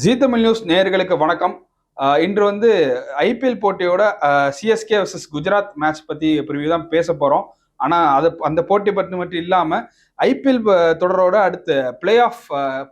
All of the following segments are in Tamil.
ஜீ தமிழ் நியூஸ் நேயர்களுக்கு வணக்கம். இன்று வந்து ஐபிஎல் போட்டியோட சிஎஸ்கே வர்சஸ் குஜராத் மேட்ச் பத்தி ப்ரிவியூ தான் பேச போறோம். ஆனா அது அந்த போட்டி பற்றி மட்டும் இல்லாம ஐபிஎல் தொடரோட அடுத்து பிளே ஆஃப்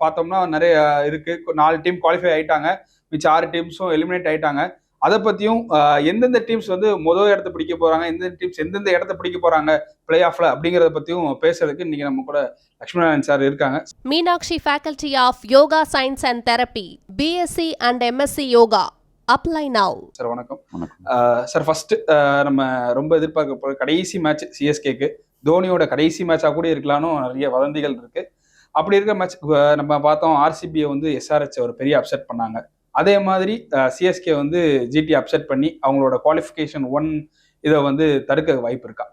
பார்த்தோம்னா நிறைய இருக்கு. நாலு டீம் குவாலிஃபை ஆயிட்டாங்க. மிச்சம் ஆறு டீம்ஸும் எலிமினேட் ஆயிட்டாங்க. அதை பத்தியும் ஆஹ் எந்தெந்த டீம்ஸ் வந்து முதல் இடத்த பிடிக்க போறாங்க எந்தெந்த டீம்ஸ் எந்தெந்த இடத்த பிடிக்க போறாங்க பிளே ஆஃப்ல அப்படிங்கறத பத்தியும் பேசுறதுக்கு இன்னைக்கு நம்ம கூட லட்சுமணன் சார் இருக்காங்க Meenakshi Faculty of Yoga Science and Therapy, BSc and MSc Yoga. Apply now. Sir வணக்கம் வணக்கம். சார் ஃபர்ஸ்ட் நம்ம ரொம்ப எதிர்பார்க்க போற கடைசி மேட்ச் சிஎஸ்கேக்கு தோனியோட கடைசி மேட்சாக கூட இருக்கலாம்னு நிறைய வதந்திகள் இருக்கு அப்படி இருக்க மேட்ச் நம்ம பார்த்தோம் ஆர்சிபியை வந்து எஸ்ஆர்ஹெச் ஒரு பெரிய அப்செட் பண்ணாங்க அதே மாதிரி சிஎஸ்கே வந்து ஜிடி அப்செட் பண்ணி அவங்களோட குவாலிஃபிகேஷன் ஒன் இதை வந்து தடுக்க வாய்ப்பு இருக்கா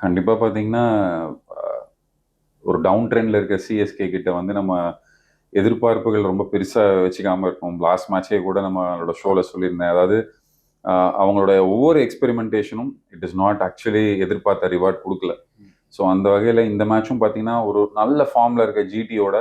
கண்டிப்பா பாத்தீங்கன்னா அஹ், ஒரு டவுன் ட்ரெண்ட்ல இருக்க சிஎஸ்கே கிட்ட வந்து நம்ம எதிர்பார்ப்புகள் ரொம்ப பெருசா வச்சுக்காம இருக்கும் லாஸ்ட் மேட்சே கூட நம்மளோட ஷோல சொல்லியிருந்தேன். அதாவது அவங்களோட ஒவ்வொரு எக்ஸ்பெரிமெண்டேஷனும் இட் இஸ் நாட் ஆக்சுவலி எதிர்பார்த்த ரிவார்ட் கொடுக்கல. ஸோ அந்த வகையில இந்த மேட்சும் பாத்தீங்கன்னா ஒரு நல்ல ஃபார்ம்ல இருக்க ஜிடியோட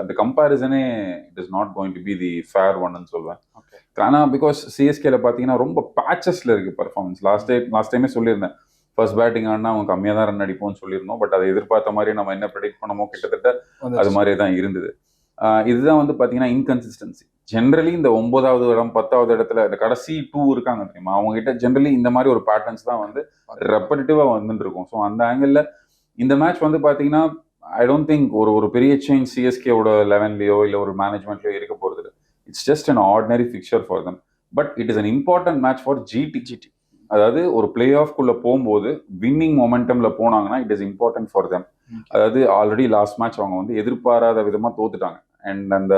அந்த கம்பேரிசனே it is not going to be the fair ஒன்னு சொல்வேன். ஓகே ஆனா பிகாஸ் சிஎஸ்கேல பாத்தீங்கன்னா ரொம்ப பேச்சஸ்ல இருக்கு பர்ஃபார்மன்ஸ் லாஸ்ட் டே லாஸ்ட் டைமே சொல்லியிருந்தேன். ஃபர்ஸ்ட் பேட்டிங் ஆடினா அவங்க கம்மியாக தான் ரன் அடிப்போம்னு சொல்லியிருந்தோம். பட் அதை எதிர்பார்த்த மாதிரி நம்ம என்ன ப்ரெடிக்ட் பண்ணமோ கிட்டத்தட்ட அது மாதிரியே தான் இருந்தது. ஆஹ் இதுதான் வந்து பாத்தீங்கன்னா இன்கன்சிஸ்டன்சி ஜென்ரலி இந்த ஒன்பதாவது இடம் பத்தாவது இடத்துல இந்த கடைசி டூ இருக்காங்க தெரியுமா? அவங்க கிட்ட ஜென்ரலி இந்த மாதிரி ஒரு பேட்டர்ன்ஸ் தான் வந்து ரெப்படிட்டிவா வந்துட்டு இருக்கும் ஸோ அந்த ஆங்கிள் இந்த மேட்ச் வந்து பாத்தீங்கன்னா ஐ டோன்ட் திங்க் ஒரு ஒரு பெரிய சேஞ்ச் சிஎஸ்கேவோட லெவன்லயோ இல்ல ஒரு மேனேஜ்மெண்ட்லயோ இருக்க இல்லை. It's just an ordinary fixture for them but it is an important match for GT GT அதாவது ஒரு பிளே ஆஃப்குள்ள போகும்போது வின்னிங் மொமெண்டம்ல போனாங்கன்னா it is important for them. அதாவது ஆல்ரெடி லாஸ்ட் மேட்ச் அவங்க வந்து எதிர்பாராத விதமா தோத்துட்டாங்க. அண்ட் அந்த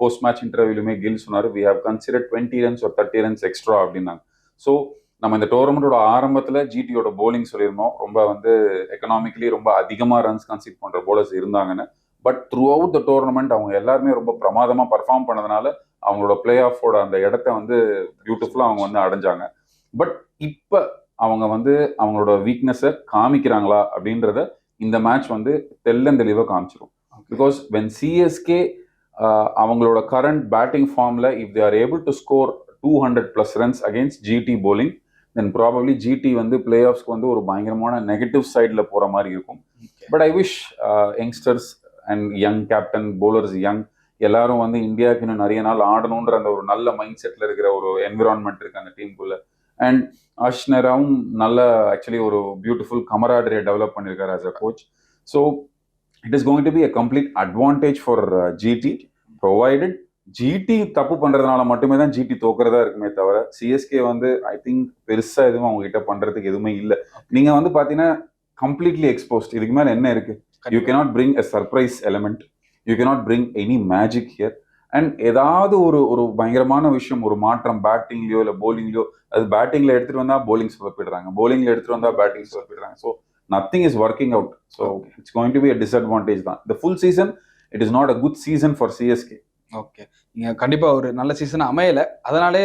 போஸ்ட் மேட்ச் இன்டர்வியூலுமே கில் சொன்னாரு we have consider twenty runs ஒரு தேர்ட்டி ரன்ஸ் எக்ஸ்ட்ரா அப்படின்னாங்க. ஸோ நம்ம இந்த டோர்னமெண்டோட ஆரம்பத்துல ஜிடியோட bowling சொல்லியிருந்தோம். ரொம்ப வந்து எக்கனாமிக்கலி ரொம்ப அதிகமா ரன்ஸ் கன்சிட் பண்ற bowlers இருந்தாங்கன்னு. But throughout the tournament அவங்க எல்லாருமே ரொம்ப பிரமாதமா பர்ஃபார்ம் பண்ணதுனால அவங்களோட பிளே ஆஃபோட அந்த இடத்த வந்து பியூட்டிஃபுல்லா அவங்க வந்து அடைஞ்சாங்க. பட் இப்ப அவங்க வந்து அவங்களோட வீக்னஸை காமிக்கிறாங்களா அப்படின்றத இந்த மேட்ச் வந்து தெள்ளந்தெளிவாக காமிச்சிரும். பிகாஸ் வென் சிஎஸ்கே அவங்களோட கரண்ட் பேட்டிங் ஃபார்ம்ல if they are able to score two hundred plus runs against GT bowling then probably GT வந்து பிளே ஆஃப்ஸ்க்கு வந்து ஒரு பயங்கரமான நெகட்டிவ் சைடில் போற மாதிரி இருக்கும். But I wish youngsters and young captain bowlers young எல்லாரும் வந்து இந்தியாவுக்கு இன்னும் நிறைய நாள் ஆடணுன்ற அந்த ஒரு நல்ல மைண்ட் செட்ல இருக்கிற ஒரு என்விரான்மெண்ட் இருக்கு அந்த டீமுக்குள்ள அண்ட் அஷ்னராவும் நல்ல ஆக்சுவலி ஒரு பியூட்டிஃபுல் கமராடரியை டெவலப் பண்ணியிருக்காரு as a coach so it is going to be a complete advantage for GT provided GT தப்பு பண்றதுனால மட்டுமே தான் ஜிடி தோக்குறதா இருக்குமே தவிர சிஎஸ்கே வந்து ஐ திங்க் பெருசா எதுவும் அவங்க கிட்ட பண்றதுக்கு எதுவுமே இல்லை. நீங்க வந்து பாத்தீங்கன்னா கம்ப்ளீட்லி எக்ஸ்போஸ்ட் இதுக்கு மேல என்ன இருக்கு? You cannot bring a surprise element you cannot bring any magic here and ஏதாவது ஒரு ஒரு பயங்கரமான விஷயம் ஒரு மாற்றம் பேட்டிங்லயோ இல்ல போலிங்லயோ அது பேட்டிங்ல எடுத்துட்டு வந்தா போலிங் சொதப்பிடுறாங்க. போலிங்ல எடுத்துட்டு வந்தா batting சொதப்பிடுறாங்க. So nothing is working out so it's going to be a disadvantage தான். இந்த full season it is not a good season for CSK okay நீங்கள் கண்டிப்பாக ஒரு நல்ல சீசன் அமையல. அதனாலே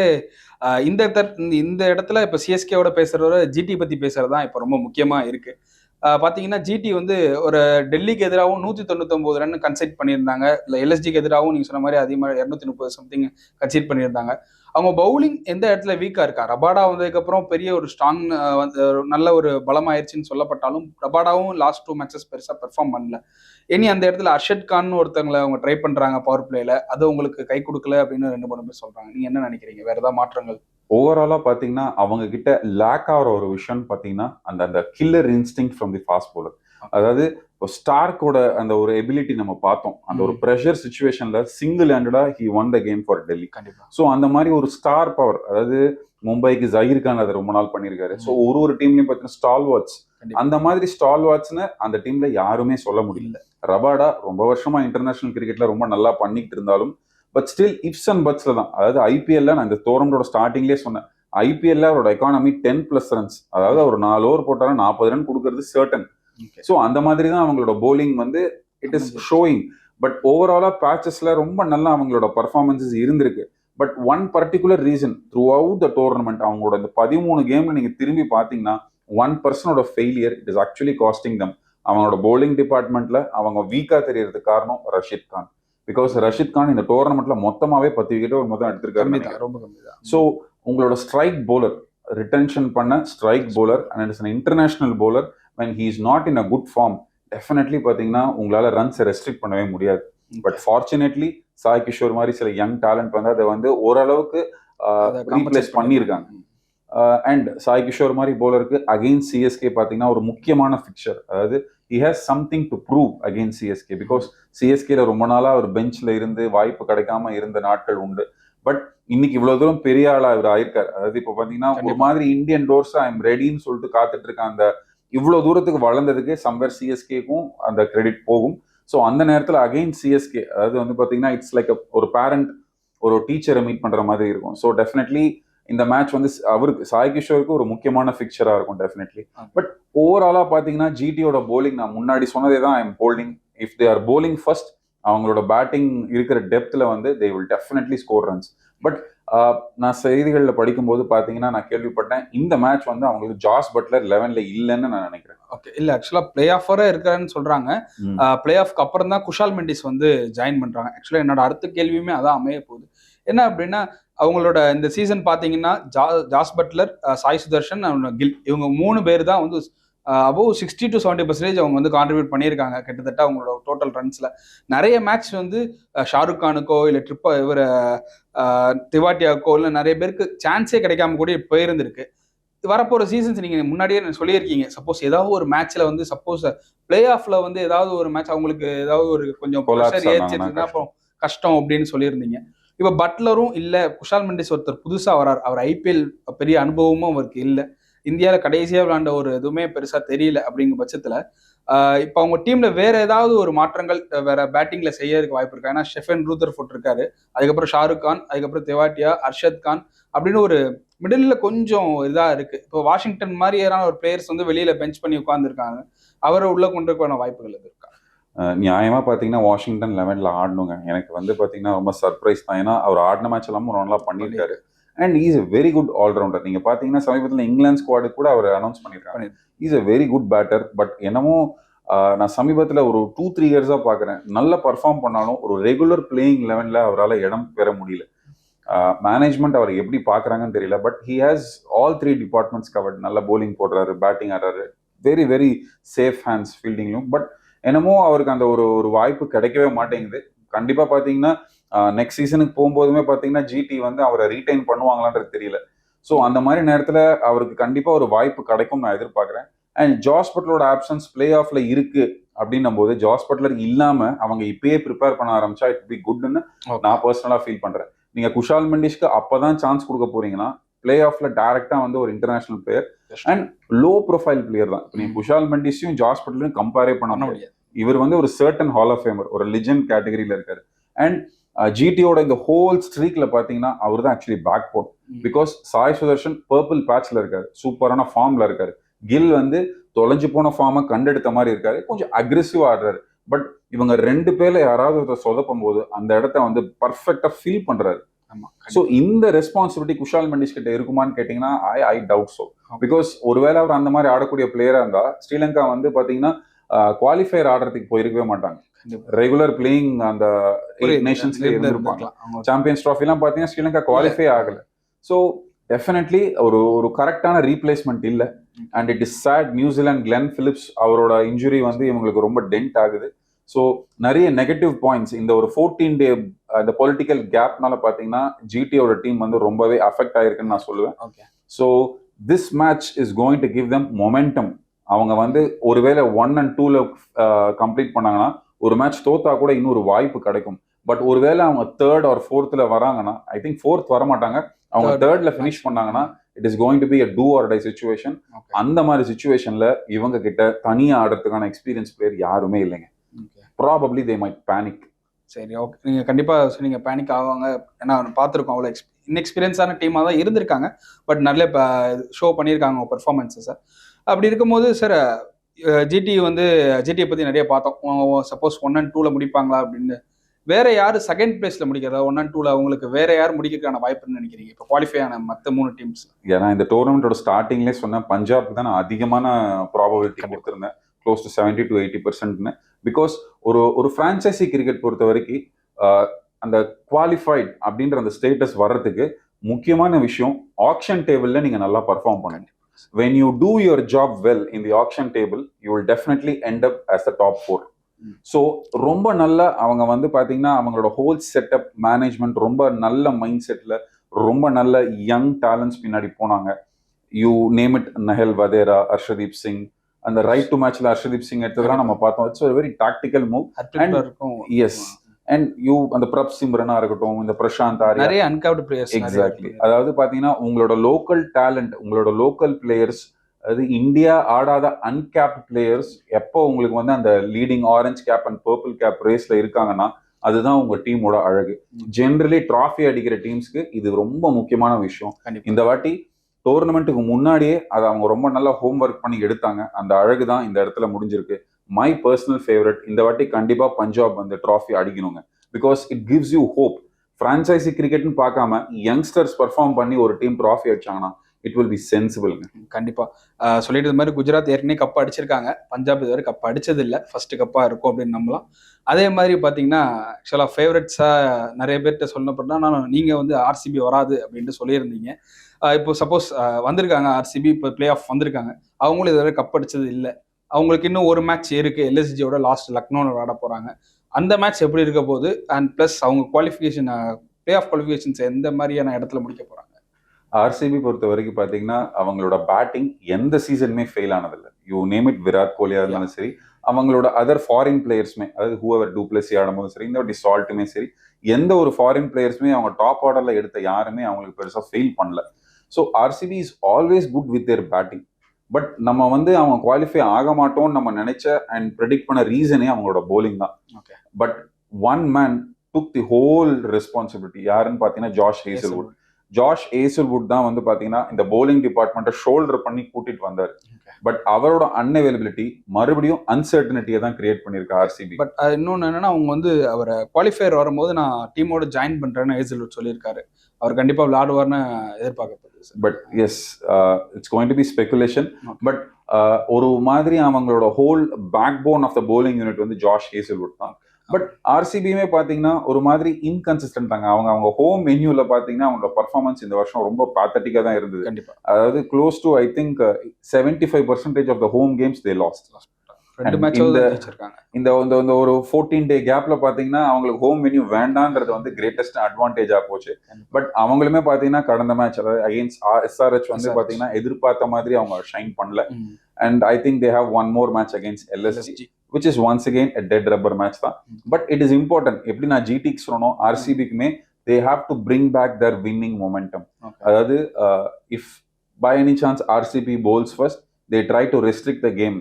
இந்த இடத்த- இந்த இடத்துல இப்போ சிஎஸ்கேவோட பேசுகிறத ஜிடி பற்றி பேசுகிறது தான் இப்போ ரொம்ப முக்கியமாக இருக்குது பார்த்தீங்கன்னா ஜிடி வந்து ஒரு டெல்லிக்கு எதிராகவும் நூற்றி தொண்ணூத்தொம்பது ரன் கன்சைட் பண்ணியிருந்தாங்க. இல்லை எல்எஸ்டிக்கு எதிராகவும் நீங்கள் சொன்ன மாதிரி அதிகமாக இரநூத்தி முப்பது சம்திங் கன்சைட் பண்ணியிருந்தாங்க. அவங்க பவுலிங் எந்த இடத்துல வீக்காக இருக்கா? ரபாடா வந்ததுக்கப்புறம் பெரிய ஒரு ஸ்ட்ராங் நல்ல ஒரு பலமாயிருச்சுன்னு சொல்லப்பட்டாலும் ரபாடாவும் லாஸ்ட் டூ மேட்சஸ் பெருசாக பெர்ஃபார்ம் பண்ணல. இனி அந்த இடத்துல அர்ஷத் கான் ஒருத்தவங்களை அவங்க ட்ரை பண்ணுறாங்க பவர் பிளேயில் அது உங்களுக்கு கை கொடுக்கல அப்படின்னு ரெண்டு மூணு பேர் சொல்கிறாங்க நீங்கள் என்ன நினைக்கிறீங்க? வேறு ஏதாவது மாற்றங்கள்? ஓவராலா பாத்தீங்கன்னா அவங்க கிட்ட லேக் ஆகிற ஒரு விஷயம் பாத்தீங்கன்னா அந்த அந்த killer instinct from the fast bowler. அதாவது இப்போ ஸ்டார்க்கோட அந்த ஒரு எபிலிட்டி நம்ம பார்த்தோம். அந்த ஒரு. ப்ரெஷர் சுச்சுவேஷன்ல single ஹேண்டடா he won the game for Delhi கண்டிப்பா. ஸோ அந்த மாதிரி ஒரு ஸ்டார் பவர் அதாவது மும்பைக்கு ஜஹீர் கான் அதை ரொம்ப நாள் பண்ணியிருக்காரு. ஸோ. ஒரு ஒரு டீம்லயும் பார்த்தீங்கன்னா ஸ்டால் வாட்ச். அந்த மாதிரி ஸ்டால் வாட்ச்னு அந்த டீம்ல யாருமே சொல்ல முடியல. ரபாடா ரொம்ப வருஷமா இன்டர்நேஷனல் கிரிக்கெட்ல ரொம்ப நல்லா பண்ணிட்டு இருந்தாலும் பட் ஸ்டில் இப்ஸ் அண்ட் பட்ஸ்ல தான். அதாவது ஐபிஎல்ல நான் இந்த டோர்னமெண்டோட ஸ்டார்டிங்லேயே சொன்னேன். ஐபிஎல்ல அவரோட எக்கானமி டென் பிளஸ் ரன்ஸ் அதாவது ஒரு நாலு ஓவர் போட்டாலும் நாற்பது ரன் கொடுக்கறது சர்டன். ஸோ அந்த மாதிரி தான் அவங்களோட bowling வந்து இட் இஸ். ஷோயிங் பட் ஓவராலா பேச்சஸ்ல ரொம்ப நல்லா அவங்களோட பர்ஃபார்மன்சஸ் இருந்திருக்கு. But one particular reason throughout the tournament அவங்களோட இந்த பதிமூணு கேம்ல நீங்க திரும்பி பாத்தீங்கன்னா one பர்சனோட failure it is actually costing them அவனோட bowling டிபார்ட்மெண்ட்ல அவங்க வீக்கா தெரியறதுக்கு காரணம் ரஷித் கான். பிகாஸ் ரஷித் கான் இந்த டோர்னமெண்ட்ல மொத்தமாவே பத்து விக்கெட் ஒரு மொத்தம் எடுத்திருக்காரு ரொம்ப கம்மி தான் ஸோ உங்களோட ஸ்ட்ரைக் bowler ரிட்டென்ஷன் பண்ண strike bowler and it's an international bowler when he is not in a good form definitely பார்த்தீங்கன்னா உங்களால ரன்ஸை ரெஸ்ட்ரிக்ட் பண்ணவே முடியாது. பட் ஃபார்ச்சுனேட்லி சாய் கிஷோர் மாதிரி சில யங் டேலண்ட் வந்து அதை வந்து ஓரளவுக்கு ரீப்ளேஸ் பண்ணியிருக்காங்க. அண்ட் சாய் கிஷோர் மாதிரி போலருக்கு அகெயின்ஸ்ட் சிஎஸ்கே பார்த்தீங்கன்னா ஒரு முக்கியமான ஃபிக்சர் அதாவது he has something to prove against CSK because சிஎஸ்கேல ரொம்ப நாளா அவர் பெஞ்ச்ல இருந்து வாய்ப்பு கிடைக்காம இருந்த நாட்கள் உண்டு. பட் இன்னைக்கு இவ்வளவு தூரம் பெரிய ஆளா இவர் ஆயிருக்காரு. அதாவது இப்போ பாத்தீங்கன்னா ஒரு. மாதிரி இந்தியன் டோர்ஸ் ஐ எம் ரெடின்னு சொல்லிட்டு காத்துட்டு இருக்க அந்த இவ்வளவு தூரத்துக்கு வளர்ந்ததுக்கு சம்வேர் சிஎஸ்கேக்கும் அந்த கிரெடிட் போகும். ஸோ அந்த நேரத்தில் அகைன் சிஎஸ்கே அதாவது வந்து பாத்தீங்கன்னா இட்ஸ் லைக் ஒரு பேரண்ட் ஒரு டீச்சரை மீட் பண்ற மாதிரி இருக்கும். ஸோ டெஃபினெட்லி இந்த மேட்ச் வந்து அவருக்கு சாய் கிஷோருக்கு ஒரு முக்கியமான ஃபிக்சரா இருக்கும் டெஃபினெட்லி. பட் ஓவராலா பாத்தீங்கன்னா ஜிடியோட bowling நான் முன்னாடி சொன்னதே தான் I'm holding if they are bowling first அவங்களோட பேட்டிங் இருக்கிற டெப்த்ல வந்து they will definitely score runs but நான் செய்திகளில் படிக்கும்போது பாத்தீங்கன்னா நான் கேள்விப்பட்டேன் இந்த மேட்ச் வந்து அவங்களுக்கு ஜாஸ் பட்லர் லெவன்ல இல்லைன்னு நான் நினைக்கிறேன். ஓகே இல்ல ஆக்சுவலா பிளே ஆஃபரே இருக்காருன்னு சொல்றாங்க. ம். பிளே ஆஃப்க்கு அப்புறம் தான் குஷால் மெண்டிஸ் வந்து ஜாயின் பண்றாங்க. ஆக்சுவலா என்னோட அடுத்த கேள்வியுமே அதான் அமைய போகுது. என்ன அப்படின்னா அவங்களோட இந்த சீசன் பாத்தீங்கன்னா ஜா ஜாஸ் பட்லர் சாய் சுதர்ஷன் கில். இவங்க மூணு பேர் தான் வந்து above sixty to seventy percentage அவங்க வந்து கான்ட்ரிபியூட் பண்ணியிருக்காங்க கிட்டத்தட்ட அவங்களோட டோட்டல் ரன்ஸ்ல நிறைய மேட்ச் வந்து ஷாருக் கானுக்கோ இல்லை ட்ரிப்பா இவர் திவாட்டியாவுக்கோ இல்லை நிறைய பேருக்கு சான்ஸே கிடைக்காம கூட போயிருந்திருக்கு. வரப்போற சீசன்ஸ் நீங்க முன்னாடியே சொல்லியிருக்கீங்க. சப்போஸ் ஏதாவது ஒரு மேட்ச்ல வந்து சப்போஸ் பிளே ஆஃப்ல வந்து ஏதாவது ஒரு மேட்ச் அவங்களுக்கு ஏதாவது ஒரு கொஞ்சம் ஏற்றிருந்தா அப்புறம் கஷ்டம் அப்படின்னு சொல்லியிருந்தீங்க. இப்போ பட்லரும் இல்லை குஷால் மெண்டிஸ் ஒருத்தர் புதுசாக வரார். அவர் ஐபிஎல் பெரிய அனுபவமும் அவருக்கு இல்லை. இந்தியாவில் கடைசியாக விளாண்ட ஒரு எதுவுமே பெருசாக தெரியல அப்படிங்கிற பட்சத்தில் இப்போ அவங்க டீம்ல வேற ஏதாவது ஒரு மாற்றங்கள் வேற பேட்டிங்ல செய்யறதுக்கு வாய்ப்பு இருக்கா. ஏன்னா ஷெஃபன் ரூதர் ஃபுட் இருக்காரு அதுக்கப்புறம் ஷாருக் கான் அதுக்கப்புறம் தெவாட்டியா அர்ஷத் கான் அப்படின்னு ஒரு மிடில் கொஞ்சம் இதாக இருக்கு. இப்போ வாஷிங்டன் மாதிரியான ஒரு பிளேயர்ஸ் வந்து வெளியில பெஞ்ச் பண்ணி உட்காந்துருக்காங்க அவரை உள்ள கொண்டு போன வாய்ப்புகள் இருக்கு. அஹ் நியாயமா பாத்தீங்கன்னா வாஷிங்டன் லெவன்ல ஆடணுங்க. எனக்கு வந்து பாத்தீங்கன்னா ரொம்ப சர்ப்ரைஸ் தான். ஏன்னா அவர் ஆடின மேட்ச் எல்லாம் நல்லா பண்ணியிருக்காரு. And is a very good allrounder நீங்க பாத்தீங்கன்னா சமீபத்தில் இங்கிலாந்து ஸ்குவாடு கூட அவர் அனௌன்ஸ் பண்ணியிருக்காங்க is a very good batter but என்னமோ நான் சமீபத்துல ஒரு டூ த்ரீ இயர்ஸா பாக்குறேன். நல்ல பர்ஃபார்ம் பண்ணாலும் ஒரு ரெகுலர் பிளேயிங் லெவன்ல அவரால் இடம் பெற முடியல. மேனேஜ்மெண்ட் அவர் எப்படி பாக்குறாங்கன்னு தெரியல. But he has all three departments covered நல்ல bowling போடுறாரு பேட்டிங் ஆடுறாரு. வெரி வெரி சேஃப் ஹேண்ட்ஸ் ஃபீல்டிங்லும் பட் என்னமோ அவருக்கு அந்த ஒரு ஒரு வாய்ப்பு கிடைக்கவே மாட்டேங்குது. கண்டிப்பா பாத்தீங்கன்னா நெக்ஸ்ட் சீசனுக்கு போகும்போதுமே பாத்தீங்கன்னா ஜிடி வந்து அவரை ரீடைன் பண்ணுவாங்களான்றது தெரியல. ஸோ அந்த மாதிரி நேரத்துல அவருக்கு கண்டிப்பா ஒரு வாய்ப்பு கிடைக்கும் நான் எதிர்பார்க்கிறேன். அண்ட் ஜாஸ் பட்லரோட ஆப்ஷன்ஸ் பிளே ஆஃப்ல இருக்கு அப்படின்னும் போது ஜாஸ் பட்லர் இல்லாம அவங்க இப்பயே ப்ரிப்பேர் பண்ண ஆரம்பிச்சா இட் பி குட்னு நான் பர்சனலா ஃபீல் பண்றேன். நீங்க குஷால் மெண்டிஸ்க்கு அப்பதான் சான்ஸ் கொடுக்க போறீங்கன்னா பிளே ஆஃப்ல டைரக்டா வந்து ஒரு international player and low profile player தான். இப்ப ம். குஷால் மெண்டிஸையும் ஜாஸ் பட்லரையும் கம்பேரே பண்ண முடியாது. இவர் வந்து ஒரு சர்டன் ஹால் ஆஃப் ஃபேமர் ஒரு லிஜெண்ட் கேட்டகரியில இருக்காரு. அண்ட் ஜிடியோட இந்த ஹோல் ஸ்ட்ரீக்ல பாத்தீங்கன்னா அவர் தான் actually backbone. Because Sai Sudharsan purple பேட்ச்ல இருக்காரு. சூப்பரான ஃபார்ம்ல இருக்காரு. கில் வந்து தொலைஞ்சு போன ஃபார்மை கண்டெடுத்த மாதிரி இருக்காரு. கொஞ்சம் அக்ரெசிவா ஆடுறாரு. பட் இவங்க ரெண்டு பேர்ல யாராவது ஒருத்தர் சொதப்பும் போது அந்த இடத்த வந்து பர்ஃபெக்டா ஃபில் பண்றாரு. ஸோ இந்த ரெஸ்பான்சிபிலிட்டி குஷால் மெண்டிஸ் கிட்ட இருக்குமான்னு கேட்டீங்கன்னா I I doubt so. Because ஒருவேளை அவர் அந்த மாதிரி ஆடக்கூடிய பிளேயரா இருந்தா ஸ்ரீலங்கா வந்து பாத்தீங்கன்னா குவாலிஃபயர் ஆடுறதுக்கு போயிருக்கவே மாட்டாங்க. ரெகுலர் பிளேயிங் அந்த புரியுது. நேஷன்ஸ்ல இருந்து இருந்திருப்பாங்க. சாம்பியன்ஸ் ட்ராஃபிலாம் பாத்தீங்கன்னா ஸ்ரீலங்கா குவாலிஃபை ஆகல. ஸோ டெஃபினெட்லி ஒரு ஒரு கரெக்டான ரீப்ளேஸ்மெண்ட் இல்ல. And it is sad New Zealand Glenn Phillips அவரோட இன்ஜுரி வந்து இவங்களுக்கு ரொம்ப டென்ட் ஆகுது. ஸோ நிறைய நெகட்டிவ் பாயிண்ட்ஸ் இந்த ஒரு ஃபோர்டீன் டே இந்த பொலிட்டிக்கல் கேப்னால பாத்தீங்கன்னா ஜிடியோட டீம் வந்து ரொம்பவே அஃபெக்ட் ஆயிருக்குன்னு நான் சொல்லுவேன் Okay. So this match is going to give them momentum அவங்க வந்து ஒருவேளை ஒன் அண்ட் டூல கம்ப்ளீட் பண்ணாங்கன்னா ஒரு மேட்ச் தோத்தா கூட இன்னொரு வாய்ப்பு கிடைக்கும் பட் ஒருவேளை அவங்க தேர்ட் ஆர் ஃபோர்த்ல வராங்கன்னா ஐ திங்க் ஃபோர்த் வர மாட்டாங்க அவங்க தேர்ட்ல. ஃபினிஷ் பண்ணாங்கன்னா it is going to be a do or die situation. அந்த மாதிரி சுச்சுவேஷன்ல இவங்க கிட்ட தனியா ஆடுறதுக்கான எக்ஸ்பீரியன்ஸ் பிளேயர் யாருமே இல்லைங்க. ப்ராபப்ளி தே மைட் பேனிக் சரி ஓகே நீங்க கண்டிப்பா சொன்னீங்க பேனிக் ஆவாங்க. ஏன்னா பார்த்துருக்கோம் அவ்வளோ எக்ஸ் இன்எக்ஸ்பீரியன்ஸான டீமாக தான் இருந்திருக்காங்க. பட் நல்ல ஷோ பண்ணியிருக்காங்க அவங்க பெர்ஃபார்மன்ஸை சார் அப்படி இருக்கும்போது சார் ஜிடி வந்து ஜிடியை பற்றி நிறைய பார்த்தோம். சப்போஸ் ஒன் அண்ட் டூவில் முடிப்பாங்களா அப்படின்னு. வேற யார் செகண்ட் பிளேஸ்ல முடிக்கிறதா? ஒன் அண்ட் டூவில் அவங்களுக்கு வேற யார் முடிக்கிறதுக்கான வாய்ப்புன்னு நினைக்கிறீங்க? இப்போ குவாலிஃபை ஆன மற்ற மூணு டீம்ஸ் ஏன்னா இந்த டோர்னமெண்டோட ஸ்டார்டிங்லேயே சொன்னேன் பஞ்சாப்க்கு தான் நான் அதிகமான ப்ராபபிலிட்டி கொடுத்துருந்தேன். Close to seventy to eighty பர்சன்ட்னு because ஒரு ஒரு ஃப்ரான்ச்சைசி கிரிக்கெட் பொறுத்த வரைக்கும் அந்த குவாலிஃபைட் அப்படின்ற அந்த ஸ்டேட்டஸ் வர்றதுக்கு முக்கியமான விஷயம் ஆக்ஷன் டேபிள்ல நீங்க நல்லா பர்ஃபார்ம் பண்ணுங்க when you do your job well in the auction table you will definitely end up as the top four. So ரொம்ப நல்ல அவங்க வந்து பாத்தீங்கன்னா அவங்களோட ஹோல் செட்டப் மேனேஜ்மெண்ட் ரொம்ப நல்ல மைண்ட் செட்ல ரொம்ப நல்ல யங் டேலண்ட்ஸ் பின்னாடி போனாங்க. You name it Nehal Wadhera Harshdeep Singh அந்த ரைட் டு மேட்ச்ல ஹர்ஷதீப் சிங் எடுத்ததெல்லாம் நம்ம பார்த்தோம். இட்ஸ் வெரி டாக்டிக்கல் மூவ் இருக்கும். yes. அண்ட் யூ அந்த பிரப் சிம்ரனா இருக்கட்டும் இந்த பிரசாந்த் ஆர்யா நிறைய அன்கவுட் பிளேயர்ஸ் எக்ஸாக்ட்லி அதாவது பாத்தீங்கன்னா உங்களோட லோக்கல் டேலண்ட் உங்களோட லோக்கல் பிளேயர்ஸ் அதாவது இந்தியா ஆடாத அன்கேப்ட் பிளேயர்ஸ் எப்போ உங்களுக்கு வந்து அந்த leading orange cap and purple cap ரேஸ்ல இருக்காங்கன்னா அதுதான் உங்க டீமோட அழகு. ஜென்ரலி டிராஃபி அடிக்கிற டீம்ஸ்க்கு இது ரொம்ப முக்கியமான விஷயம். இந்த வாட்டி டோர்னமெண்ட்டுக்கு முன்னாடியே அதை அவங்க ரொம்ப நல்லா ஹோம் ஒர்க் பண்ணி எடுத்தாங்க. அந்த அழகு தான் இந்த இடத்துல முடிஞ்சிருக்கு. மை பர்சனல் ஃபேவரட் இந்த வாட்டி கண்டிப்பா பஞ்சாப் வந்து trophy அடிக்கணுங்க. Because it gives you hope franchise கிரிக்கெட்னு பார்க்காம யங்ஸ்டர்ஸ் பெர்ஃபார்ம் பண்ணி ஒரு டீம் ட்ராஃபி அடிச்சாங்கன்னா இட் வில் பி சென்சிபிள்ங்க கண்டிப்பாக சொல்லிட்டு மாதிரி குஜராத் ஏற்கனவே கப் அடிச்சிருக்காங்க. பஞ்சாப் இதுவரை கப் அடிச்சது இல்லை ஃபர்ஸ்ட் கப்பாக இருக்கும் அப்படின்னு நம்பலாம். அதே மாதிரி பார்த்தீங்கன்னா ஆக்சுவலாக ஃபேவரட்ஸாக நிறைய பேர்கிட்ட சொல்லப்பட்டா நான் நீங்கள் வந்து ஆர்சிபி வராது அப்படின்ட்டு சொல்லியிருந்தீங்க. இப்போ சப்போஸ் வந்திருக்காங்க ஆர்சிபி இப்போ பிளே ஆஃப் வந்திருக்காங்க. அவங்களும் இதுவரை கப் அடிச்சது இல்லை. அவங்களுக்கு இன்னும் ஒரு மேட்ச் இருக்கு. எல்எஸ்ஜியோட லாஸ்ட் லக்னோவில் விளாட போகிறாங்க அந்த மேட்ச் எப்படி இருக்க போகுது? அண்ட் ப்ளஸ் அவங்க குவாலிஃபிகேஷன் பிளே ஆஃப் குவாலிஃபிகேஷன்ஸ் எந்த மாதிரியான இடத்துல முடிக்க போகிறாங்க ஆர்சிபி பொறுத்த வரைக்கும் பாத்தீங்கன்னா அவங்களோட பேட்டிங் எந்த சீசனுமே ஃபெயில் ஆனதில்லை. யூ நேம் இட் விராட் கோலியா இருந்தாலும் சரி அவங்களோட அதர் ஃபாரின் பிளேயர்ஸ்மே அதாவது ஹூவர் டூப்ளசி ஆடும்போதும் சரி இந்த வாட்டி சால்ட்டுமே சரி எந்த ஒரு ஃபாரின் பிளேயர்ஸுமே அவங்க டாப் ஆர்டர்ல எடுத்த யாருமே அவங்களுக்கு பெருசா ஃபெயில் பண்ணல. So RCB is always good with their batting but நம்ம வந்து அவங்க குவாலிஃபை ஆக மாட்டோம்னு நம்ம நினைச்ச அண்ட் ப்ரெடிக்ட் பண்ண ரீசனே அவங்களோட bowling தான். But one man took the whole responsibility யாருன்னு பார்த்தீங்கன்னா ஜாஷ் ஹேசல்வுட் ஜாஷ் ஏசல்வுட் தான் வந்து பாத்தீங்கன்னா இந்த bowling டிபார்ட்மெண்ட்டை ஷோல்டர் பண்ணி கூட்டிட்டு வந்தார். பட் அவரோட அன்அவைலபிலிட்டி மறுபடியும் அன்சர்டனிட்டியை தான் கிரியேட் பண்ணிருக்கு ஆர்சிபி பட் இன்னொன்று என்னன்னா அவங்க வந்து அவரை குவாலிஃபயர் வரும்போது நான் டீமோட ஜாயின் பண்றேன்னு ஏசல்வுட் சொல்லியிருக்காரு. அவர் கண்டிப்பா விளையாடுவார்னு எதிர்பார்க்கப்படுது but yes it's going to be speculation. But ஒரு மாதிரி அவங்களோட whole backbone of the bowling unit வந்து ஜாஷ் ஹேசல்வுட் தான். பட் ஆர்சிபியுமே பாத்தீங்கன்னா ஒரு மாதிரி இன்கன்சிஸ்டன்ட் தாங்க. அவங்க அவங்க ஹோம் மென்யூல பாத்தீங்கன்னா அவங்க பர்ஃபார்மன்ஸ் இந்த வருஷம் ரொம்ப பேத்தட்டிக்கா தான் இருந்தது. கண்டிப்பா. அதாவது close to I think seventy five percentage of the home games they lost இந்த- இந்த ஒரு ஃபோர்டீன் டே கேப்ல பாத்தீங்கன்னா அவங்களுக்கு ஹோம் மெனு வேண்டான்றது வந்து கிரேட்டஸ்ட் அட்வான்டேஜா போச்சு. பட் அவங்களுமே பாத்தீங்கன்னா கடந்த மேட்ச் அதாவது அகைன்ஸ்ட் எஸ்ஆர்ஹெச் வந்து SRH. பாத்தீங்கன்னா எதிர்பார்த்த மாதிரி அவங்க ஷைன் பண்ணல. And I think they have one more match against LSG. Which is once again dead rubber match தான். பட் இட் இஸ் இம்பார்ட்டன்ட் எப்படி நான் ஜிடிக்கு சொல்லணும்? ஆர்சிபிக்குமே they have to bring back their winning momentum. அதாவது if by any chance RCB bowls first they try to restrict the game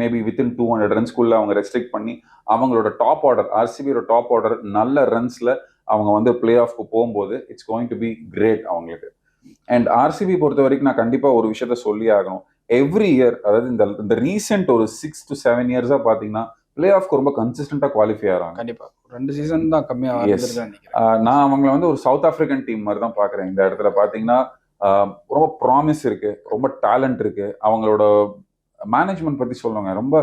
maybe within two hundred ரன்ஸ்குள்ள அவங்க ரெஸ்ட்ரிக்ட் பண்ணி அவங்களோட டாப் ஆர்டர் ஆர்சிபியோட டாப் ஆர்டர் நல்ல ரன்ஸ்ல அவங்க வந்து பிளே ஆஃப்க்கு போகும்போது it's going to be great அவங்களுக்கு. அண்ட் ஆர்சிபி பொறுத்த வரைக்கும் நான் கண்டிப்பா ஒரு விஷயத்த சொல்லி ஆகணும். எவ்ரி இயர் அதாவது இந்த இந்த ரீசெண்ட் ஒரு சிக்ஸ் டு செவன் இயர்ஸா பாத்தீங்கன்னா பிளே ஆஃப்க்கு ரொம்ப கன்சிஸ்டண்டா குவாலிஃபை ஆகிறாங்க. கண்டிப்பா. ரெண்டு சீசன் தான் கம்மியா Yes. இருந்திருக்குன்னு நினைக்கிறேன். ஆஹ் நான் அவங்கள வந்து ஒரு சவுத் ஆப்பிரிக்கன் டீம் மாதிரி தான் பாக்குறேன். இந்த இடத்துல பாத்தீங்கன்னா ஆஹ் ரொம்ப ப்ராமிஸ் இருக்கு ரொம்ப டேலண்ட் இருக்கு. அவங்களோட மேனேஜ்மெண்ட் பத்தி சொல்லுவாங்க. ரொம்ப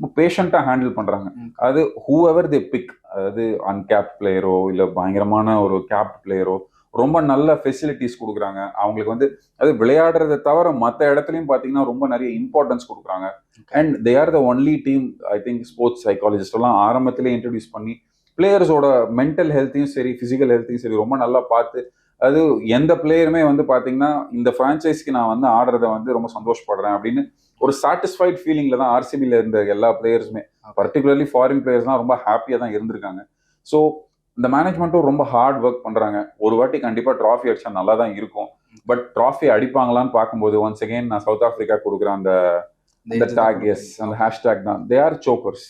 ரொம்ப பேஷண்டா ஹேண்டில் பண்றாங்க. ம். அது ஹூ எவர் தே பிக் அதாவது அன்கேப் பிளேயரோ இல்ல பயங்கரமான ஒரு கேப் பிளேயரோ ரொம்ப நல்ல ஃபெசிலிட்டிஸ் கொடுக்குறாங்க. அவங்களுக்கு வந்து அது விளையாடுறதை தவிர மற்ற இடத்துலயும் பாத்தீங்கன்னா ரொம்ப நிறைய இம்பார்ட்டன்ஸ் கொடுக்குறாங்க. And they are the only team I think sports psychologist எல்லாம் ஆரம்பத்திலே இன்ட்ரடியூஸ் பண்ணி பிளேயர்ஸோட மென்டல் ஹெல்த்தையும் சரி பிசிக்கல் ஹெல்த்தையும் சரி ரொம்ப நல்லா பார்த்து அது எந்த பிளேயருமே வந்து பாத்தீங்கன்னா இந்த ஃப்ரான்ச்சைஸ்க்கு நான் வந்து ஆடுறத வந்து ரொம்ப சந்தோஷப்படுறேன் அப்படின்னு ஒரு சாட்டிஸ்ஃபைட் ஃபீலிங்ல தான் ஆர்சிபில இருந்த எல்லா பிளேயர்ஸுமே பர்டிகுலர்லி ஃபாரின் பிளேயர்ஸ்லாம் ரொம்ப ஹாப்பியா தான் இருந்திருக்காங்க. ஸோ இந்த மேனேஜ்மெண்ட்டும் ரொம்ப ஹார்ட் ஒர்க் பண்றாங்க. ஒரு வாட்டி கண்டிப்பா ட்ராஃபி அடிச்சா நல்லா தான் இருக்கும். பட் ட்ராஃபி அடிப்பாங்களான்னு பார்க்கும்போது ஒன்ஸ் அகைன் நான் சவுத் ஆப்பிரிக்கா கொடுக்குற அந்த அந்த டேக் எஸ் அந்த ஹேஷ்டேக் தான். தே ஆர் சோக்கர்ஸ்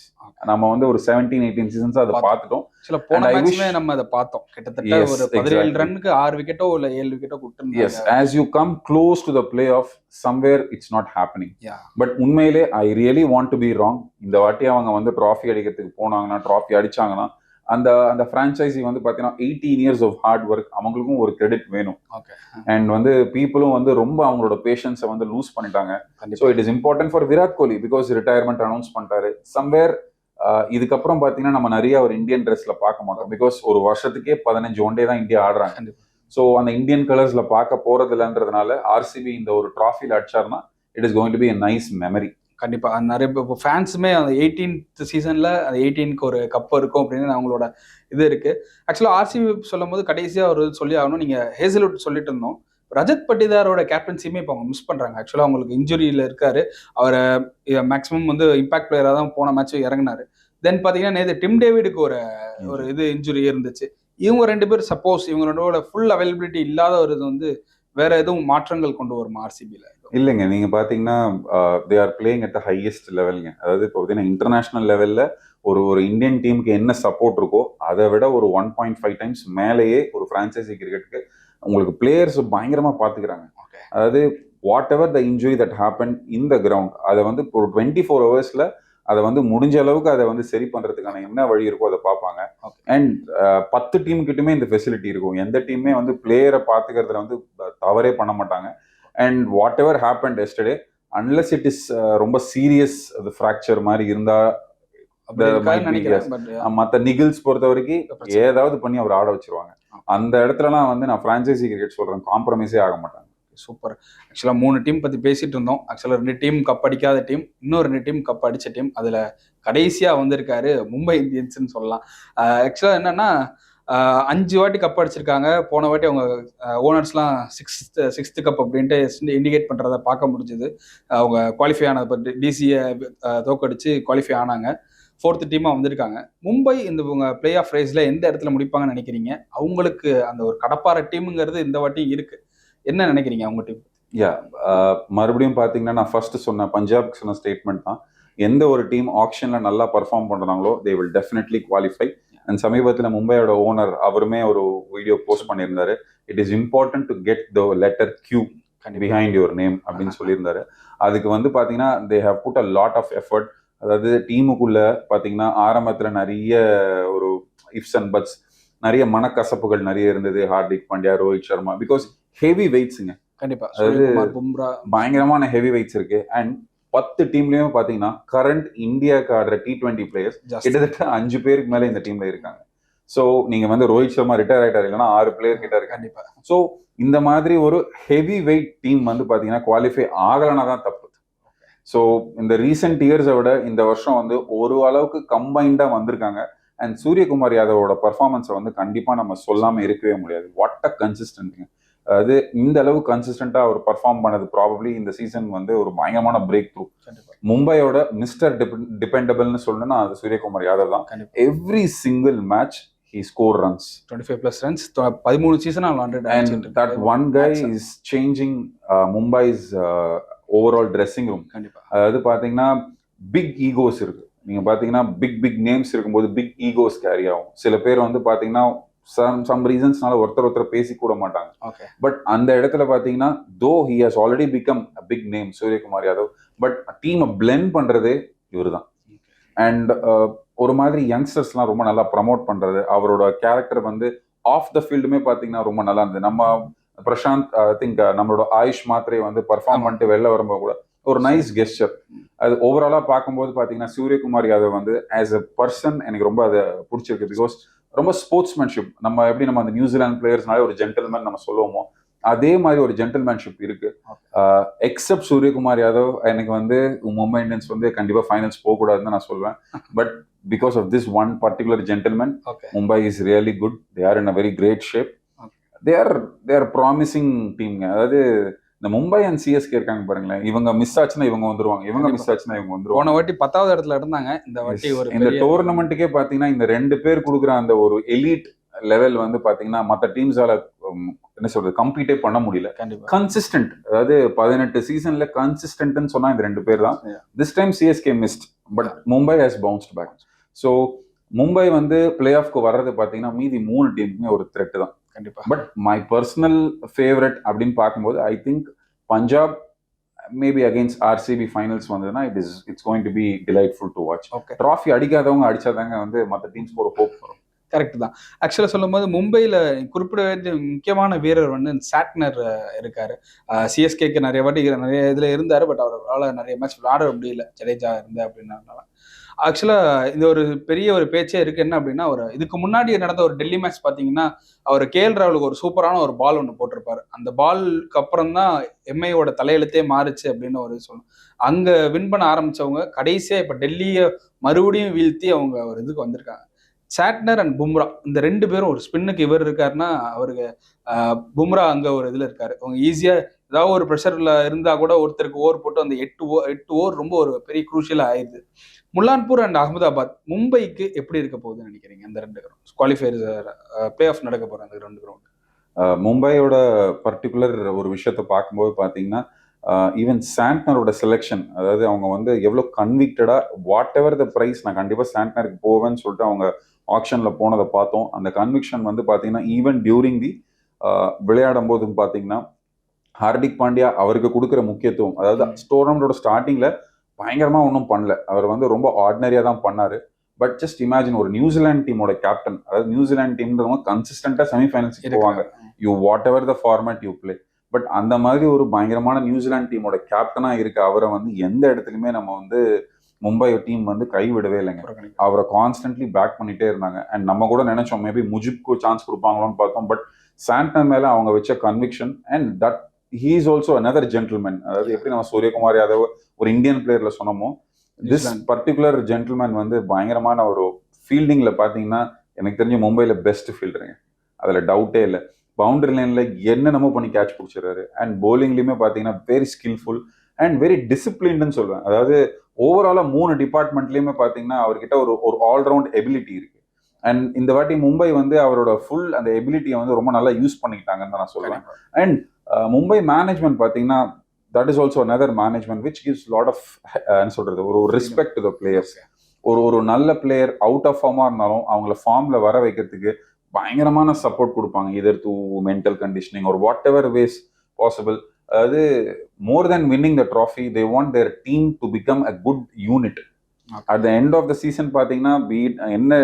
நம்ம வந்து ஒரு செவன்டீன் எயிட்டீன் சீசன்ஸ் அதை. பார்த்துட்டோம். சில போன மேட்ச்மே நம்ம அதை பார்த்தோம். கிட்டத்தட்ட ஒரு பதினேழு. ரன்னுக்கு ஆறு விக்கெட்டோ இல்ல ஏழு விக்கெட்டோ எஸ் கொடுத்துருந்தாங்க as you come close to the play off somewhere it's not happening. But உண்மையிலே I really want to be wrong இந்த வாட்டி அவங்க வந்து ட்ராஃபி அடிக்கிறதுக்கு போனாங்கன்னா ட்ராஃபி அடிச்சாங்கன்னா அந்த அந்த ஃப்ரான்ச்சைசி வந்து பார்த்தீங்கன்னா eighteen years of hard work அவங்களுக்கும் ஒரு கிரெடிட் வேணும். அண்ட் வந்து பீப்புளும் வந்து ரொம்ப அவங்களோட பேஷன்ஸை வந்து லூஸ் பண்ணிட்டாங்க. So it is important for Virat Kohli because retirement announce பண்ணிட்டாரு சம்வேர் இதுக்கப்புறம் பாத்தீங்கன்னா நம்ம நிறைய ஒரு இந்தியன் ட்ரெஸ்ல பார்க்க மாட்டோம். பிகாஸ் ஒரு வருஷத்துக்கே பதினஞ்சு ஒன் டே தான் இந்தியா ஆடுறாங்க. ஸோ அந்த இந்தியன் கலர்ஸ்ல பார்க்க போறது இல்லைன்றதுனால ஆர்சிபி இந்த ஒரு டிராஃபில அடிச்சாருன்னா it is going to be nice memory கண்டிப்பா. அது நிறைய இப்போ ஃபேன்ஸுமே அந்த எயிட்டீன்த் சீசன்ல அந்த எயிட்டீனுக்கு ஒரு கப் இருக்கும் அப்படின்னு அவங்களோட இது இருக்கு. ஆக்சுவலாக ஆர்சிபி சொல்லும் போது கடைசியா ஒரு சொல்லி ஆகணும். நீங்க ஹேசல்வுட் சொல்லிட்டு இருந்தோம். ரஜத் பட்டிதாரோட கேப்டன்சியுமே இப்போ அவங்க மிஸ் பண்றாங்க. ஆக்சுவலாக அவங்களுக்கு இன்ஜுரியில இருக்காரு. அவரை மேக்ஸிமம் வந்து இம்பாக்ட் பிளேயராக தான் போன மேட்ச் இறங்குனாரு. தென் பாத்தீங்கன்னா நேற்று டிம் டேவிடுக்கு ஒரு ஒரு இது இன்ஜுரி இருந்துச்சு. இவங்க ரெண்டு பேர் சப்போஸ் இவங்க ரெண்டோட ஃபுல் அவைலபிலிட்டி இல்லாத ஒரு இது வந்து வேற எதுவும் மாற்றங்கள் கொண்டு வருமா ஆர்சிபியில் இல்லைங்க நீங்க பாத்தீங்கன்னா they are playing at the highest லெவலுங்க அதாவது இப்போ பார்த்தீங்கன்னா இன்டர்நேஷனல் லெவல்ல ஒரு ஒரு இந்தியன் டீமுக்கு என்ன சப்போர்ட் இருக்கோ அதை விட ஒரு ஒன் பாயிண்ட் ஃபைவ் டைம்ஸ் மேலேயே ஒரு பிரான்சைசி கிரிக்கெட்டுக்கு உங்களுக்கு பிளேயர்ஸ் பயங்கரமா பாத்துக்கிறாங்க. ஓகே அதாவது whatever the injury that happen in the ground அதை வந்து ஒரு டுவெண்ட்டி ஃபோர் ஹவர்ஸ்ல அதை வந்து முடிஞ்ச அளவுக்கு அதை வந்து சரி பண்றதுக்கான என்ன வழி இருக்கோ அதை பார்ப்பாங்க. அண்ட் பத்து டீம் கிட்டயுமே இந்த ஃபெசிலிட்டி இருக்கும். எந்த டீமே வந்து பிளேயரை பாத்துக்கிறதுல வந்து தவறே பண்ண மாட்டாங்க. And whatever happen yesterday unless it is ரொம்ப சீரியஸ் அது ஃப்ராக்சர் மாதிரி இருந்தா அப்படி The இருக்காதுன்னு might be, நினைக்கிறேன் பட் அஹ் மத்த நிகில்ஸ் பொறுத்த வரைக்கும். ஏதாவது பண்ணி அவர் ஆட வச்சிருவாங்க. அந்த இடத்துலலாம் வந்து நான் பிரான்சைசி கிரிக்கெட் சொல்றேன் காம்ப்ரமைஸே ஆக மாட்டாங்க. சூப்பர் ஆக்சுவலாக மூணு டீம் பற்றி பேசிட்டு இருந்தோம். ஆக்சுவலாக ரெண்டு டீம் கப் அடிக்காத டீம் இன்னும் ரெண்டு டீம் கப் அடிச்ச டீம் அதில் கடைசியாக வந்திருக்காரு மும்பை இந்தியன்ஸ்னு சொல்லலாம். ஆக்சுவலாக என்னன்னா அஞ்சு வாட்டி கப் அடிச்சிருக்காங்க. போன வாட்டி அவங்க ஓனர்ஸ்லாம் சிக்ஸ்த் சிக்ஸ்த்து கப் அப்படின்ட்டு இண்டிகேட் பண்ணுறத பார்க்க முடிஞ்சுது. அவங்க குவாலிஃபை ஆனதை பற்றி டிசியை தோக்கடிச்சு குவாலிஃபை ஆனாங்க. ஃபோர்த்து டீமாக வந்திருக்காங்க. மும்பை இந்த இவங்க பிளே ஆஃப் ரேஸில் எந்த இடத்துல முடிப்பாங்கன்னு நினைக்கிறீங்க? அவங்களுக்கு அந்த ஒரு கடப்பார டீமுங்கிறது இந்த வாட்டி இருக்குது என்ன நினைக்கிறீங்க அவங்க டீம் யா மறுபடியும் பார்த்தீங்கன்னா நான் ஃபர்ஸ்ட் சொன்ன பஞ்சாப் சொன்ன ஸ்டேட்மெண்ட் தான். எந்த ஒரு டீம் ஆக்ஷனில் நல்லா பர்ஃபார்ம் பண்ணுறாங்களோ they will definitely qualify and சமீபத்தில் மும்பையோட ஓனர் அவருமே ஒரு வீடியோ போஸ்ட் பண்ணியிருந்தாரு. It is important to get the letter Q behind your name அப்படின்னு சொல்லியிருந்தாரு. அதுக்கு வந்து பாத்தீங்கன்னா they have put a lot of effort அதாவது டீமுக்குள்ள பாத்தீங்கன்னா ஆரம்பத்துல நிறைய ஒரு இஃப்ஸ் அண்ட் பட்ஸ் நிறைய மனக்கசப்புகள் நிறைய இருந்தது. ஹார்திக் பாண்டியா ரோஹித் சர்மா பிகாஸ் ஹெவி வெயிட்ஸுங்க கண்டிப்பா. அதாவது- பயங்கரமான ஹெவி வெயிட்ஸ் இருக்கு. அண்ட் பத்து டீம்லயும் பாத்தீங்கன்னா கரண்ட் இந்தியாவுக்கு ஆடுற டி டுவெண்ட்டி பிளேயர்ஸ் கிட்டத்தட்ட அஞ்சு பேருக்கு மேல இந்த டீம்ல இருக்காங்க. சோ நீங்க வந்து ரோஹித் சர்மா ரிட்டையர் ஆயிட்டாரு இல்லைன்னா ஆறு பிளேயர் கிட்ட இருக்காங்க. கண்டிப்பா. ஸோ இந்த மாதிரி ஒரு ஹெவி வெயிட் டீம் வந்து பாத்தீங்கன்னா குவாலிஃபை ஆகலைன்னா தான் தப்பு. ஸோ இந்த ரீசெண்ட் இயர்ஸை விட இந்த வருஷம் வந்து ஒரு அளவுக்கு கம்பைண்டா வந்திருக்காங்க. அண்ட் சூரியகுமார் யாதவோட பர்ஃபார்மன்ஸை வந்து கண்டிப்பா நம்ம சொல்லாம இருக்கவே முடியாது. வாட் அ கன்சிஸ்டன்ட்ங்க அதாவது இந்த அளவு கன்சிஸ்டண்டா அவர் பர்ஃபார்ம் பண்ணது ப்ராபப்ளி இந்த சீசன் வந்து ஒரு பயங்கரமான பிரேக் த்ரூ மும்பையோட மிஸ்டர் டிபெண்டபிள்னு சொல்லணும்னா அது சூரியகுமார் யாதவ் தான். Every single match he score runs twenty five plus runs பதிமூணு season hundred and that one guy is changing uh, Mumbai's uh, overall dressing room. கண்டிப்பா. அதாவது பாத்தீங்கன்னா பிக் ஈகோஸ் இருக்கு. நீங்க பாத்தீங்கன்னா பிக் பிக் நேம்ஸ் இருக்கும்போது பிக் ஈகோஸ் கேரி ஆகும். சில பேர் வந்து பாத்தீங்கன்னா சம் சம் ரீசன்ஸ்னால ஒருத்தர் ஒருத்தர் பேசி கூட மாட்டாங்க. பட் அந்த இடத்துல பாத்தீங்கன்னா though he has already become big name Suryakumar Yadav but டீமை பிளெண்ட் பண்றதே இவர்தான். அண்ட் ஒரு மாதிரி யங்ஸ்டர்ஸ்லாம் ரொம்ப நல்லா ப்ரமோட் பண்றது அவரோட கேரக்டர் வந்து ஆஃப் த ஃபீல்டுமே பாத்தீங்கன்னா ரொம்ப நல்லா இருந்தது. நம்ம பிரசாந்த் ஐ திங்க் நம்மளோட ஆயுஷ் மாத்திரை வந்து பர்ஃபார்ம் பண்ணிட்டு வெளில வரும்போது கூட ஒரு நைஸ் கெஸ்டர் அது ஓவராலா பார்க்கும்போது பாத்தீங்கன்னா சூரியகுமார் யாதவ் வந்து ஆஸ் எ பர்சன் எனக்கு ரொம்ப அதை பிடிச்சிருக்கு. பிகாஸ் ரொம்ப ஸ்போர்ட்ஸ்மேன்ஷிப் நம்ம எப்படி நம்ம அந்த நியூசிலாந்து பிளேயர்ஸ்னாலே ஒரு ஜென்டில்மேன் நம்ம சொல்லுவோமோ அதே மாதிரி ஒரு ஜென்டில்மேன்ஷிப் இருக்கு. எக்ஸப்ட் சூரியகுமார் யாதவ் எனக்கு வந்து மும்பை இந்தியன்ஸ் வந்து கண்டிப்பா ஃபைனல்ஸ் போகக்கூடாதுன்னு நான் சொல்வேன். But because of this one particular gentleman Mumbai is really good they are in a very great shape they are they are promising டீம்ங்க அதாவது இந்த மும்பை அண்ட் சிஎஸ்கே இருக்காங்க பாருங்களேன். இவங்க மிஸ் ஆச்சுன்னா இவங்க வந்துருவாங்க. இவங்க மிஸ் ஆச்சுன்னா இவங்க வந்துருவாங்க. போன வாட்டி பத்தாவது இடத்துல இருந்தாங்க. இந்த வாட்டி ஒரு இந்த டோர்னமெண்ட்டுக்கே பாத்தீங்கன்னா இந்த ரெண்டு பேர் கொடுக்குற அந்த ஒரு எலிட் லெவல் வந்து பாத்தீங்கன்னா மத்த டீம்ஸால என்ன சொல்றது கம்ப்ளீட்டே பண்ண முடியல. கன்சிஸ்டன்ட் அதாவது பதினெட்டு சீசன்ல கன்சிஸ்டன்ட்னு சொன்னா இந்த ரெண்டு பேர் தான். This time CSK missed but Mumbai has bounced back so Mumbai வந்து பிளே ஆஃப்க்கு வர்றது பாத்தீங்கன்னா மீதி மூணு டீமுக்குமே ஒரு த்ரெட் தான். கண்டிப்பா. பட் மை பர்சனல் ஃபேவரட் அப்படின்னு பார்க்கும்போது I think Punjab maybe against RCB finals வந்ததுன்னா it is it's going to be delightful to watch okay trophy அடிக்காதவங்க அடிச்சாதாங்க வந்து மற்ற டீம்ஸ்க்கு ஒரு ஹோப் வரும். கரெக்ட் தான். ஆக்சுவலாக சொல்லும்போது மும்பையில் குறிப்பிட வேண்டிய முக்கியமான வீரர் வந்து சாட்னர் இருக்காரு. சிஎஸ்கேக்கு நிறைய வாட்டி நிறைய இதில் இருந்தார் பட் அவரால் நிறைய மேட்ச் விளையாட முடியல. ஜடேஜா இருந்த அப்படின்னால ஆக்சுவலாக இந்த ஒரு பெரிய ஒரு பேச்சே இருக்கு. என்ன அப்படின்னா ஒரு இதுக்கு முன்னாடி நடந்த ஒரு டெல்லி மேட்ச் பார்த்தீங்கன்னா அவர் கேஎல் ராவலுக்கு ஒரு சூப்பரான ஒரு பால் ஒன்று போட்டிருப்பாரு. அந்த பாலுக்கு அப்புறம் தான் எம்ஐயோட தலையெழுத்தே மாறுச்சு அப்படின்னு ஒரு சொல்லணும் அங்கே வின் பண்ண ஆரம்பிச்சவங்க கடைசியாக இப்போ டெல்லியை மறுபடியும் வீழ்த்தி அவங்க ஒரு இதுக்கு வந்திருக்காங்க. சாட்னர் அண்ட் பும்ரா இந்த ரெண்டு பேரும் ஒரு ஸ்பின்னுக்கு இவர் இருக்காருன்னா அவருக்கு பும்ரா அங்கே ஒரு இதில் இருக்காரு. அவங்க ஈஸியாக ஏதாவது ஒரு ப்ரெஷரில் இருந்தால் கூட ஒருத்தருக்கு ஓவர் போட்டு அந்த எட்டு ஓ எட்டு ஓவர் ரொம்ப ஒரு பெரிய குரூஷியலாக ஆயிடுது. முல்லான்பூர் அண்ட் அகமதாபாத் மும்பைக்கு எப்படி இருக்க போகுதுன்னு நினைக்கிறீங்க அந்த ரெண்டு கிரவுண்ட் குவாலிஃபயர் பிளே ஆஃப் நடக்க போற அந்த ரெண்டு கிரவுண்ட் அஹ் மும்பையோட பர்டிகுலர் ஒரு விஷயத்த பார்க்கும்போது பார்த்தீங்கன்னா ஈவன் சாண்ட்னரோட செலெக்ஷன் அதாவது அவங்க வந்து எவ்வளோ கன்விக்டடா வாட் எவர் த ப்ரைஸ் நான் கண்டிப்பாக சாண்ட்னருக்கு போவேன்னு சொல்லிட்டு அவங்க ஆப்ஷனில் போனதை பார்த்தோம். அந்த கன்விக்ஷன் வந்து பார்த்தீங்கன்னா ஈவன் டியூரிங் தி விளையாடும் போதும் பார்த்தீங்கன்னா ஹார்திக் பாண்டியா அவருக்கு கொடுக்குற முக்கியத்துவம் அதாவது. டோர்னமெண்டோட ஸ்டார்டிங்ல பயங்கரமா ஒன்றும் பண்ணல. அவர் வந்து ரொம்ப ஆர்டினரியா தான் பண்ணாரு. பட் ஜஸ்ட் இமேஜின் ஒரு நியூசிலாந்து டீமோட கேப்டன் அதாவது நியூசிலாந்து டீம்ன்றவங்க கன்சிஸ்டண்டா செமிஃபைனல்ஸ்க்கு போவாங்க. You whatever the format you play but அந்த மாதிரி ஒரு பயங்கரமான நியூசிலாந்து டீமோட கேப்டனா இருக்க அவரை வந்து எந்த இடத்துலையுமே நம்ம வந்து மும்பை டீம் வந்து கைவிடவே இல்லைங்க. அவரை கான்ஸ்டன்ட்லி பேக் பண்ணிட்டே இருந்தாங்க. அண்ட் நம்ம கூட நினைச்சோம் மேபி முஜிப்க்கு சான்ஸ் கொடுப்பாங்களோன்னு பார்த்தோம். பட் சாண்டன் மேல அவங்க வச்ச conviction and that he is also another gentleman. அதாவது எப்படி நம்ம சூரியகுமார் யாதவ் ஒரு இந்தியன் பிளேயர்ல சொன்னோமோ திஸ். பர்டிகுலர் ஜென்டில்மேன் வந்து பயங்கரமான ஒரு ஃபீல்டிங்ல பாத்தீங்கன்னா எனக்கு தெரிஞ்ச மும்பைல பெஸ்ட் ஃபீல்டருங்க அதுல டவுட்டே இல்லை. பவுண்டரி லைன்ல என்னென்னமோ பண்ணி கேட்ச் பிடிச்சிடுறாரு. அண்ட் bowlingலயுமே பாத்தீங்கன்னா வெரி ஸ்கில்ஃபுல் அண்ட் வெரி டிசிப்ளின்டுன்னு சொல்லுவேன் அதாவது ஓவராலா மூணு டிபார்ட்மெண்ட்லயுமே பாத்தீங்கன்னா அவர்கிட்ட ஒரு ஒரு ஆல்ரவுண்ட் எபிலிட்டி இருக்கு. அண்ட் இந்த வாட்டி மும்பை வந்து அவரோட ஃபுல் அந்த எபிலிட்டியை வந்து ரொம்ப நல்லா யூஸ் பண்ணிக்கிட்டாங்கன்னு தான் நான் சொல்லுவேன் அண்ட் மும்பை மேனேஜ்மெண்ட் பார்த்தீங்கன்னா that is also another management which gives lot of என்ன சொல்றது ஒரு ரெஸ்பெக்ட் டு த பிளேயர்ஸ் ஒரு ஒரு நல்ல பிளேயர் அவுட் ஆஃப் ஃபார்மாக இருந்தாலும் அவங்கள ஃபார்ம்ல வர வைக்கிறதுக்கு பயங்கரமான சப்போர்ட் கொடுப்பாங்க. இதர் டு மென்டல் கண்டிஷனிங் ஒரு வாட் எவர் வேஸ் பாசிபிள் அதாவது more then winning the trophy they want their team to become a good unit at the end of the season பார்த்தீங்கன்னா பீ என்ன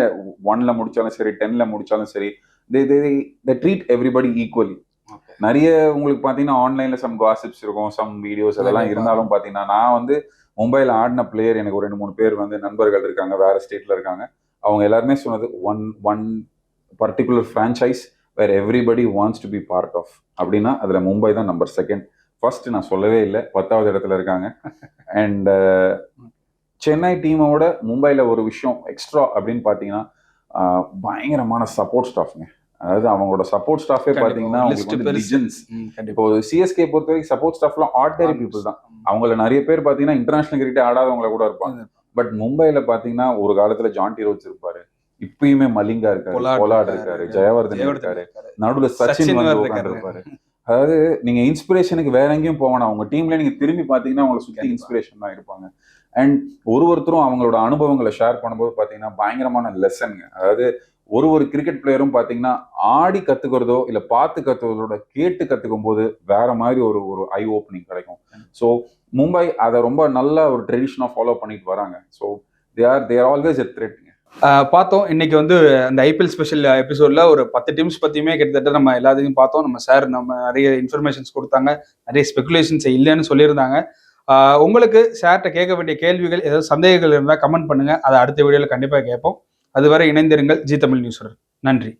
ஒன்ல முடிச்சாலும் சரி டென்ல முடிச்சாலும் சரி they they they treat everybody equally நிறைய உங்களுக்கு பார்த்தீங்கன்னா ஆன்லைன்ல சம் காசிப்ஸ் இருக்கும் சம் வீடியோஸ் அதெல்லாம். இருந்தாலும் பார்த்தீங்கன்னா நான் வந்து மும்பையில் ஆடின பிளேயர் எனக்கு ஒரு ரெண்டு மூணு பேர் வந்து நண்பர்கள் இருக்காங்க வேற ஸ்டேட்ல இருக்காங்க. அவங்க எல்லாருமே சொன்னது one one particular franchise where everybody wants to be part of அப்படின்னா அதில் மும்பை தான் நம்பர் செகண்ட் ஃபர்ஸ்ட் நான் சொல்லவே இல்லை பத்தாவது இடத்துல இருக்காங்க. அண்ட் சென்னை டீமோட மும்பையில் ஒரு விஷயம் எக்ஸ்ட்ரா அப்படின்னு பார்த்தீங்கன்னா பயங்கரமான சப்போர்ட் ஸ்டாஃப்ங்க அதாவது அவங்களோட சப்போர்ட் ஸ்டாஃபே. கண்டிப்பா. இப்போ சிஎஸ்கே பொறுத்த வரைக்கும் சப்போர்ட் ஸ்டாஃப்லாம் ஆர்டினரி பீப்புள் தான். அவங்கள நிறைய பேர் பார்த்தீங்கன்னா இன்டர்நேஷனல் கிரிக்கெட் ஆடாதவங்கள கூட இருப்பாங்க. பட் மும்பைல பார்த்தீங்கன்னா ஒரு காலத்துல ஜான்டி ரோட்ஸ் இருப்பாரு. இப்பயுமே மலிங்கா இருக்காரு. பொலாட் இருக்காரு. ஜெயவர்தன் இருக்காரு. நடுவுல சச்சின். இருப்பாரு. அதாவது நீங்க இன்ஸ்பிரேஷனுக்கு வேற எங்கேயும் போவேனா உங்க டீம்ல நீங்க திரும்பி பாத்தீங்கன்னா உங்களை சுத்தி. இன்ஸ்பிரேஷன் தான் இருப்பாங்க. அண்ட் ஒரு ஒருத்தரும் அவங்களோட அனுபவங்களை ஷேர் பண்ணும்போது பாத்தீங்கன்னா பயங்கரமான லெசனுங்க அதாவது ஒரு ஒரு கிரிக்கெட் பிளேயரும் பார்த்தீங்கன்னா ஆடி கத்துக்கிறதோ இல்லை பார்த்து கத்துக்கிறதோட கேட்டு கத்துக்கும் போது வேற மாதிரி ஒரு ஒரு ஐ ஓப்பனிங் கிடைக்கும். ஸோ மும்பை அதை ரொம்ப நல்ல ஒரு ட்ரெடிஷனாக ஃபாலோ பண்ணிட்டு வராங்க. So they are there always a threat பார்த்தோம். இன்னைக்கு வந்து அந்த ஐபிஎல் ஸ்பெஷல் எபிசோட்ல ஒரு பத்து டீம்ஸ் பத்தியுமே கிட்டத்தட்ட நம்ம எல்லாத்தையும் பார்த்தோம். நம்ம சார் நம்ம நிறைய இன்ஃபர்மேஷன்ஸ் கொடுத்தாங்க. நிறைய ஸ்பெகுலேஷன்ஸ் இல்லைன்னு சொல்லியிருந்தாங்க. உங்களுக்கு சார்கிட்ட கேட்க வேண்டிய கேள்விகள் ஏதாவது சந்தேகங்கள் இருந்தால் கமெண்ட் பண்ணுங்க. அதை அடுத்த வீடியோவில் கண்டிப்பாக கேட்போம். அதுவரை இணைந்திருங்கள் ஜி தமிழ் நியூஸ் நன்றி.